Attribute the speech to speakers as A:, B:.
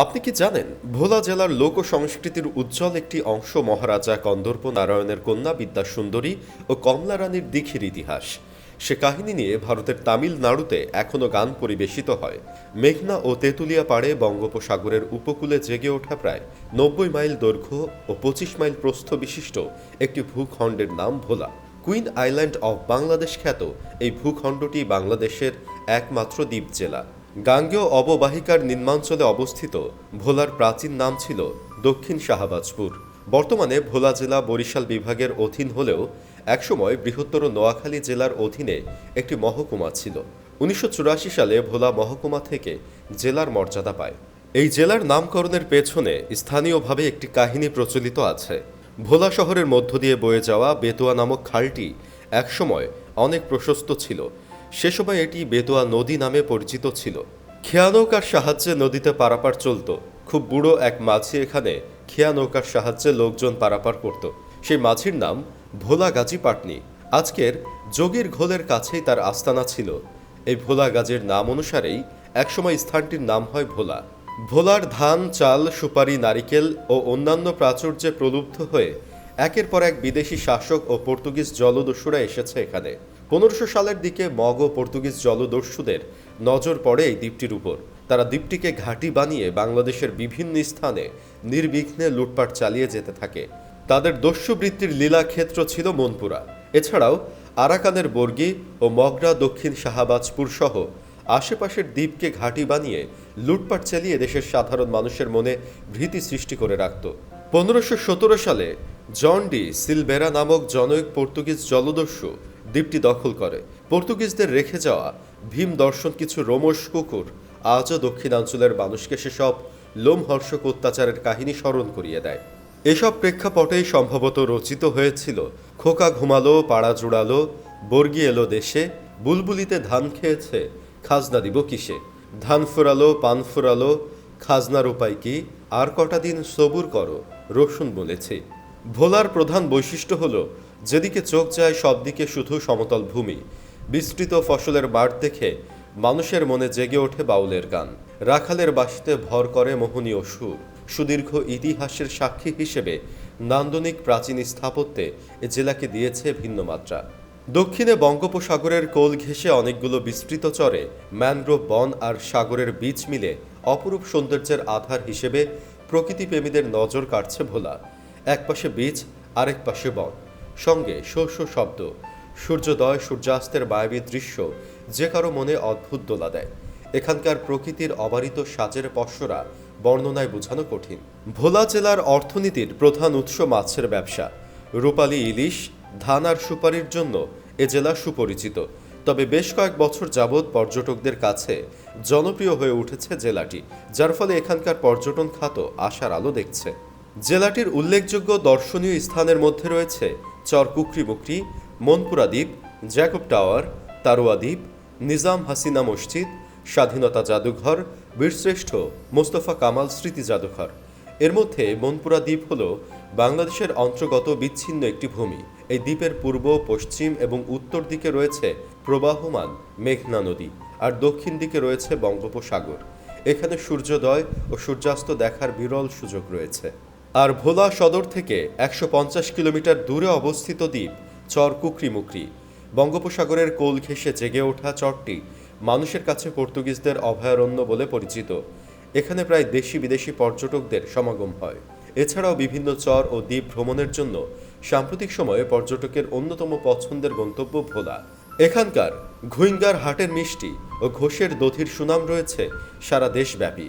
A: আপনি কি জানেন, ভোলা জেলার লোক সংস্কৃতির উজ্জ্বল একটি অংশ মহারাজা কন্দর্প নারায়ণের কন্যা বিদ্যা সুন্দরী ও কমলা রানীর দিঘির ইতিহাস। সে কাহিনী নিয়ে ভারতের তামিলনাড়ুতে এখনও গান পরিবেশিত হয়। মেঘনা ও তেঁতুলিয়া পাড়ে বঙ্গোপসাগরের উপকূলে জেগে ওঠা প্রায় নব্বই মাইল দৈর্ঘ্য ও পঁচিশ মাইল প্রস্থ বিশিষ্ট একটি ভূখণ্ডের নাম Bhola. Queen island of Bangladesh খ্যাত এই ভূখণ্ডটি বাংলাদেশের একমাত্র দ্বীপ জেলা। গাঙ্গেয় অববাহিকার নিম্নাঞ্চলে অবস্থিত ভোলার প্রাচীন নাম ছিল দক্ষিণ শাহবাজপুর। বর্তমানে ভোলা জেলা বরিশাল বিভাগের অধীন হলেও একসময় বৃহত্তর নোয়াখালী জেলার অধীনে একটি মহকুমা ছিল। উনিশশো চুরাশি সালে ভোলা মহকুমা থেকে জেলার মর্যাদা পায়। এই জেলার নামকরণের পেছনে স্থানীয়ভাবে একটি কাহিনী প্রচলিত আছে। ভোলা শহরের মধ্য দিয়ে বয়ে যাওয়া বেতোয়া নামক খালটি একসময় অনেক প্রশস্ত ছিল। সে সময় এটি বেতোয়া নদী নামে পরিচিত ছিল। খেয়া নৌকার সাহায্যে নদীতে পারাপার চলত। খুব বুড়ো এক মাঝি এখানে খেয়া নৌকার সাহায্যে লোকজন পারাপার করত। সেই মাঝির নাম ভোলা গাজী পাটনি। আজকের যোগীর ঘোলের কাছেই তার আস্তানা ছিল। এই ভোলা গাজীর নাম অনুসারেই একসময় স্থানটির নাম হয় ভোলা। ভোলার ধান, চাল, সুপারি, নারিকেল ও অন্যান্য প্রাচুর্যে প্রলুব্ধ হয়ে একের পর এক বিদেশি শাসক ও পর্তুগিজ জলদস্যুরা এসেছে এখানে। পনেরোশো সালের দিকে মগ ও পর্তুগিজ জলদস্যুদের নজর পড়ে এই দ্বীপটির উপর। তারা দ্বীপটিকে ঘাঁটি বানিয়ে বাংলাদেশের বিভিন্ন স্থানে নির্বিঘ্নে লুটপাট চালিয়ে যেতে থাকে। তাদের দস্যুবৃত্তির লীলাক্ষেত্র ছিল মনপুরা। এছাড়াও আরাকানের বর্গী ও মগরা দক্ষিণ শাহবাজপুর সহ আশেপাশের দ্বীপকে ঘাঁটি বানিয়ে লুটপাট চালিয়ে দেশের সাধারণ মানুষের মনে ভীতি সৃষ্টি করে রাখত। পনেরোশো সালে জন ডি সিলবেরা নামক জনৈক পর্তুগিজ জলদস্যু দ্বীপটি দখল করে। পর্তুগিজদের রেখে যাওয়া ভীম দর্শন কিছু রোমশ কুকুর আজও দক্ষিণাঞ্চলের মানুষকে সেসব লোমহর্ষক অত্যাচারের কাহিনী স্মরণ করিয়ে দেয়। এসব প্রেক্ষাপটেই সম্ভবত রচিত হয়েছিল খোকা ঘুমালো, পাড়া জুড়ালো, বর্গি এলো দেশে, বুলবুলিতে ধান খেয়েছে, খাজনা দিব কিসে? ধান ফুরালো, পান ফুরালো, খাজনার উপায় কি? আর কটা দিন সবুর করো, রসুন বলেছে। ভোলার প্রধান বৈশিষ্ট্য হলো যেদিকে চোখ যায় সব দিকে শুধু সমতল ভূমি। বিস্তৃত ফসলের মাঠ দেখে মানুষের মনে জেগে ওঠে বাউলের গান। রাখালের বাসিতে ভর করে মোহনীয় সুর। সুদীর্ঘ ইতিহাসের সাক্ষী হিসেবে নান্দনিক প্রাচীন স্থাপত্যে জেলাকে দিয়েছে ভিন্ন মাত্রা। দক্ষিণে বঙ্গোপসাগরের কোল ঘেঁষে অনেকগুলো বিস্তৃত চরে ম্যানগ্রোভ বন আর সাগরের বীজ মিলে অপরূপ সৌন্দর্যের আধার হিসেবে প্রকৃতিপ্রেমীদের নজর কাটছে ভোলা। একপাশে বীজ আরেক পাশে বন। সঙ্গে শস্য শব্দ, সূর্যোদয়, সূর্যাস্তের মায়াবী দৃশ্য যে কারও মনে অদ্ভুত দোলা দেয়। এখানকার প্রকৃতির অবারিত সাজের পশ্বরা বর্ণনায় বোঝানো কঠিন। ভোলা জেলার অর্থনীতির প্রধান উৎস মাছের ব্যবসা। রূপালী ইলিশ, ধান আর সুপারির জন্য এ জেলা সুপরিচিত। তবে বেশ কয়েক বছর যাবৎ পর্যটকদের কাছে জনপ্রিয় হয়ে উঠেছে জেলাটি, যার ফলে এখানকার পর্যটন খাত আশার আলো দেখছে। জেলাটির উল্লেখযোগ্য দর্শনীয় স্থানের মধ্যে রয়েছে চর কুকরিমুকরি মনপুরা দ্বীপ, জ্যাকব টাওয়ার, তারোয়া দ্বীপ, নিজাম হাসিনা মসজিদ, স্বাধীনতা জাদুঘর, বীরশ্রেষ্ঠ মোস্তফা কামাল স্মৃতি জাদুঘর। এর মধ্যে মনপুরা দ্বীপ হল বাংলাদেশের অন্তর্গত বিচ্ছিন্ন একটি ভূমি। এই দ্বীপের পূর্ব, পশ্চিম এবং উত্তর দিকে রয়েছে প্রবাহমান মেঘনা নদী আর দক্ষিণ দিকে রয়েছে বঙ্গোপসাগর। এখানে সূর্যোদয় ও সূর্যাস্ত দেখার বিরল সুযোগ রয়েছে। আর ভোলা সদর থেকে একশো পঞ্চাশ কিলোমিটার দূরে অবস্থিত দ্বীপ চর কুকরিমুকরি বঙ্গোপসাগরের কোল ঘেঁষে জেগে ওঠা চরটি মানুষের কাছে পর্তুগিজদের অভয়ারণ্য বলে পরিচিত। এখানে প্রায় দেশি বিদেশি পর্যটকদের সমাগম হয়। এছাড়াও বিভিন্ন চর ও দ্বীপ ভ্রমণের জন্য সাম্প্রতিক সময়ে পর্যটকের অন্যতম পছন্দের গন্তব্য ভোলা। এখানকার ঘুইঙ্গার হাটের মিষ্টি ও ঘোষের দধির সুনাম রয়েছে সারা দেশব্যাপী।